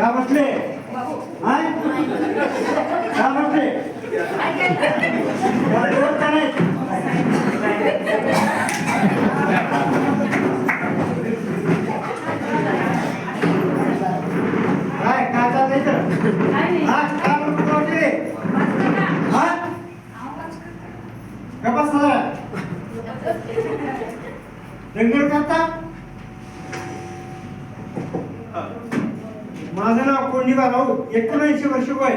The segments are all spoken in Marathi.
का बसले हाय? का बसले मला जेवण का नाही? काय काय चाललंय तर हा का बसले बसले? हा का बसला दंगल करता माझं नाव कोंडीबा राऊ एकोणऐंशी वर्ष वय.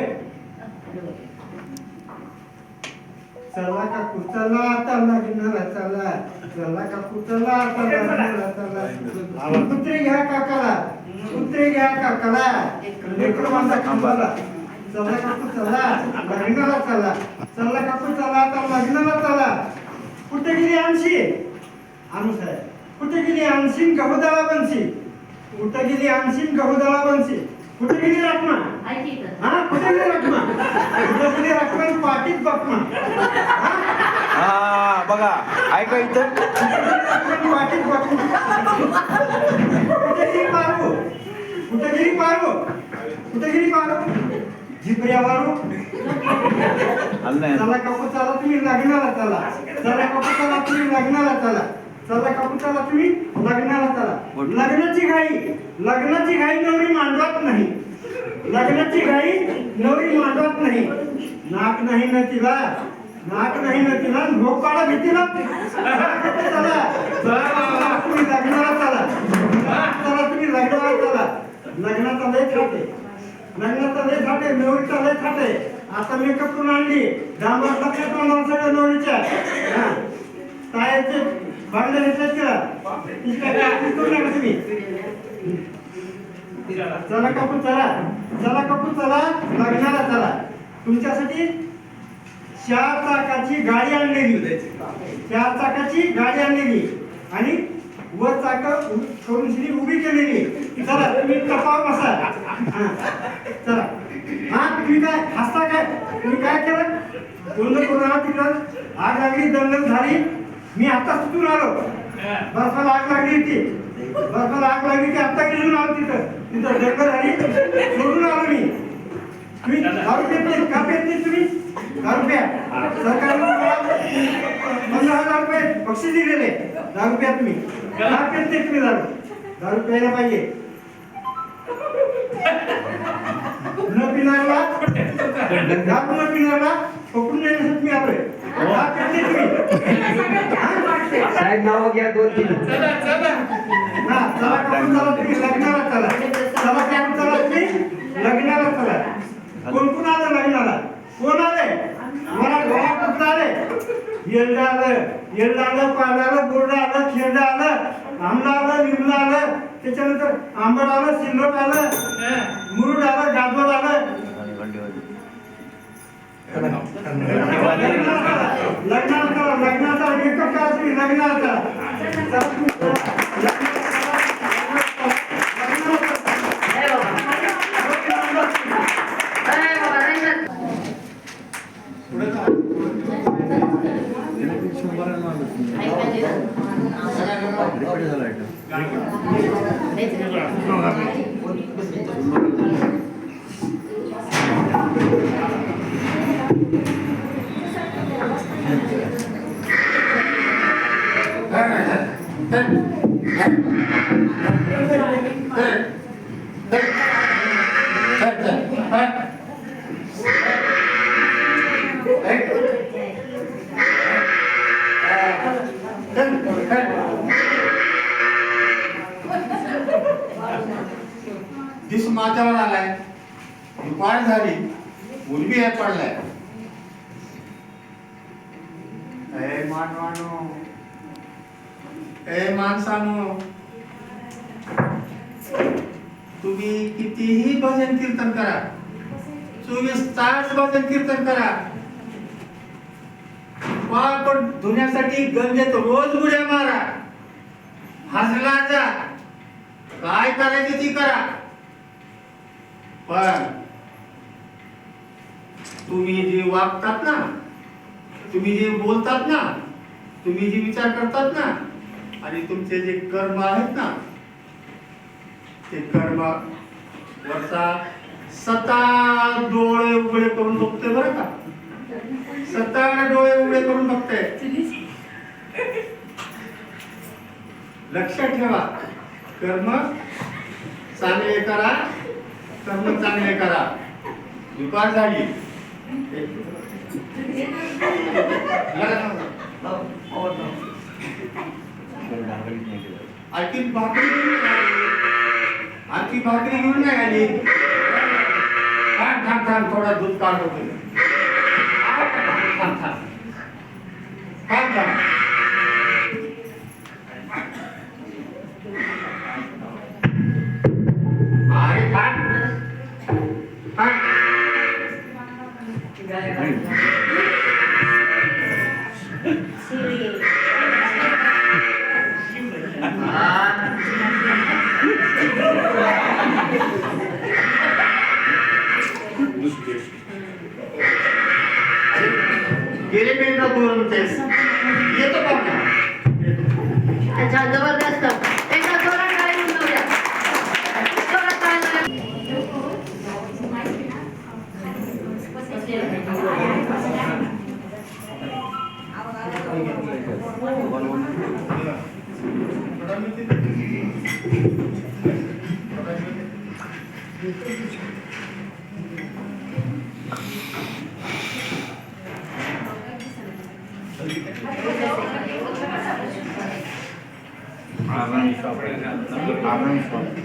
चला का कुचला आता लग्नाला चला. चला का कुचला आता लग्नाला चला. कुत्रे घ्या काकाला. कुत्रे घ्या काकाला. लेकरं माझा खांबाला. चला काकू चला. लग्नाला चला. चला काकू चला आता लग्नाला चला. कुठे गेली आणशी? आणू साहेब. कुठे गेली आणशीन गहुदळा बनशी. कुठे गेली आणशीन गहुदळा बनशी. कुठे गेली रत्ना हा कुठे गेली रत्ना कुठे गेली रत्ना पाटीत बकमा हा बघा ऐका इथं. पाटीत बकमा कुठे गेली पारू? कुठे गेली पारू? कुठे गेली पारू? झिपऱ्या वारू? चला काकू चला तुम्ही लग्नाला चला. चला काकू चला तुम्ही लग्नाला चला. चला काकू चला तुम्ही. लग्नाला चला. लग्नाची घाई. लग्नाची घाई नवरी मांडवत नाही. लग्नाची घाई नवरी मांडवत नाही. नाक नाही ना तिला. नाक नाही ना तिला. भोग पाडा भीतीला चला. चला तुम्ही लग्नाला चला. चला तुम्ही लग्नाला चला. लग्नाचा लय खाते लग्नाचा लय खाते नवरीचा लय खाते आता मेकअप करून आणली. डांबर लक्षात तोंडावर सगळ्या नवरीच्या. हा. इतका काय करू नका तुम्ही? चला काकू चला. चला काकू चला. लग्नाला चला. तुमच्यासाठी चार चाकाची गाडी आणलेली चार चाकाची गाडी आणलेली. आणि वर चाक करून श्री उभी केलेली. चला तुम्ही तपाव बसा. हा. चला. हा तुम्ही काय हसता काय? तुम्ही काय केलं? दोन कोरोना आग लागली दंगल झाली. मी आता सुटून आलो. बर्फाला आग लागली होती बर्फाला आग लागली होती आता घेऊन आलो तिथं. तिथं दंगल झाली. सोडून आलो मी. तुम्ही का पेत तुम्ही? दारू प्या सरकारने तुम्हाला पंधरा हजार रुपये बक्षीस दिलेले. दारू प्या तुम्ही. का? पेत नाही तुम्ही दारू? दारू प्यायला पाहिजे. न पिणाऱ्याला? दारू न पिणाऱ्याला? पकडून नेण्यासाठी तुम्ही आलोय का पेत नाही तुम्ही. साहेब नाव घ्या दोन तीन. हा चला काकू चला तुम्ही लग्नाला चला. चला काकू चला तुम्ही लग्नाला चला. कोण कोण आलं लग्नाला? कोण आले? मला गोवा कुठं आले. येल्ड आलं येल्ड आलं पाड आलं बोर्ड आलं खेरड आलं आंबला आलं लिंबला आलं त्याच्यानंतर आंबट आलं सिल्लोट आलं मुरुड आलं गाजवड आलं लग्नाला चला लग्नाचा मेकअप करा तुम्ही दिस माथ्यावर आलाय. दुपार झाली. मुलगी हे पडलाय. ए मानवानो. ए माणसानो तुम्ही कितीही भजन कीर्तन करा. चोवीस तास भजन कीर्तन करा. पण धुण्यासाठी गंगेत रोज उड्या मारा. हसला जा. काय करायची ती करा. पण तुम्ही जे वागतात ना तुम्ही जे बोलतात ना तुम्ही जे विचार करतात ना आणि तुमचे जे कर्म आहेत ना ते कर्म वरचा सता डोळे उघडे करून बघतोय बरं का. सत्ता डोळे उघडे करून बघतोय. लक्षात ठेवा. कर्म चांगले करा कर्म चांगले करा. दुपार झाली. आणखी भाकरी घेऊन नाही भाकरी घेऊन नाही आली थांब थांब थोडा दूध काढतो थांब थांब थांब. Aram shop. Aram shop.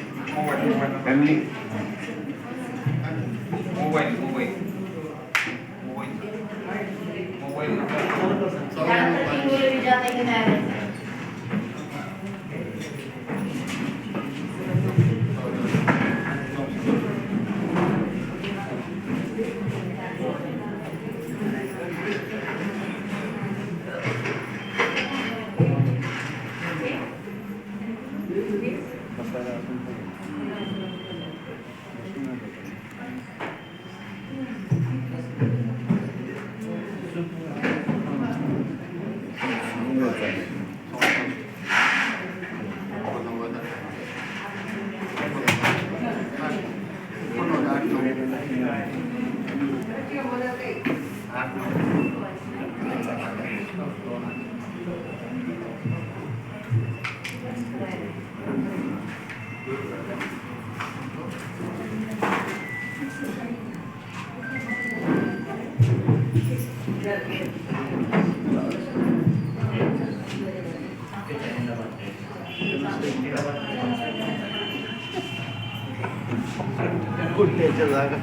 नाही आले.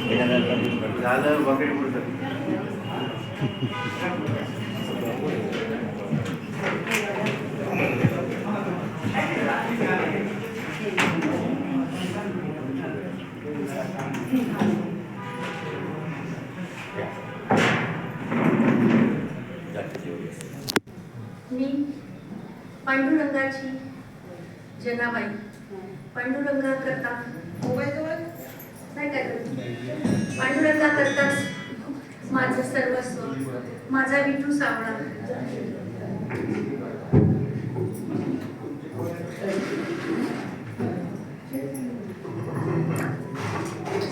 कुठल्याच्या जागा झालं बकेट पुढचं मी पांडुरंगाची. जनाबाई पांडुरंगा करता नाही काय करत. पांडुरंगा करताच माझं सर्वस्व. माझा विठू सावळा.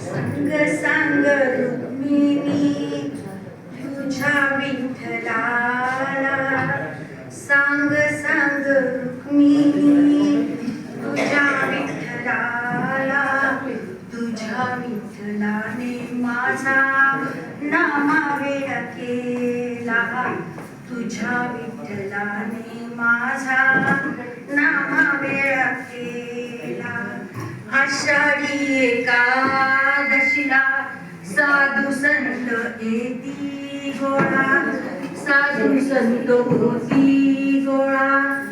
संग सांग रुक्मिणी. विठ्ठलाने माझा नामावेळ केला आषाढी एकादशीला साधू संत येती गोळा. साधू संत होती गोळा.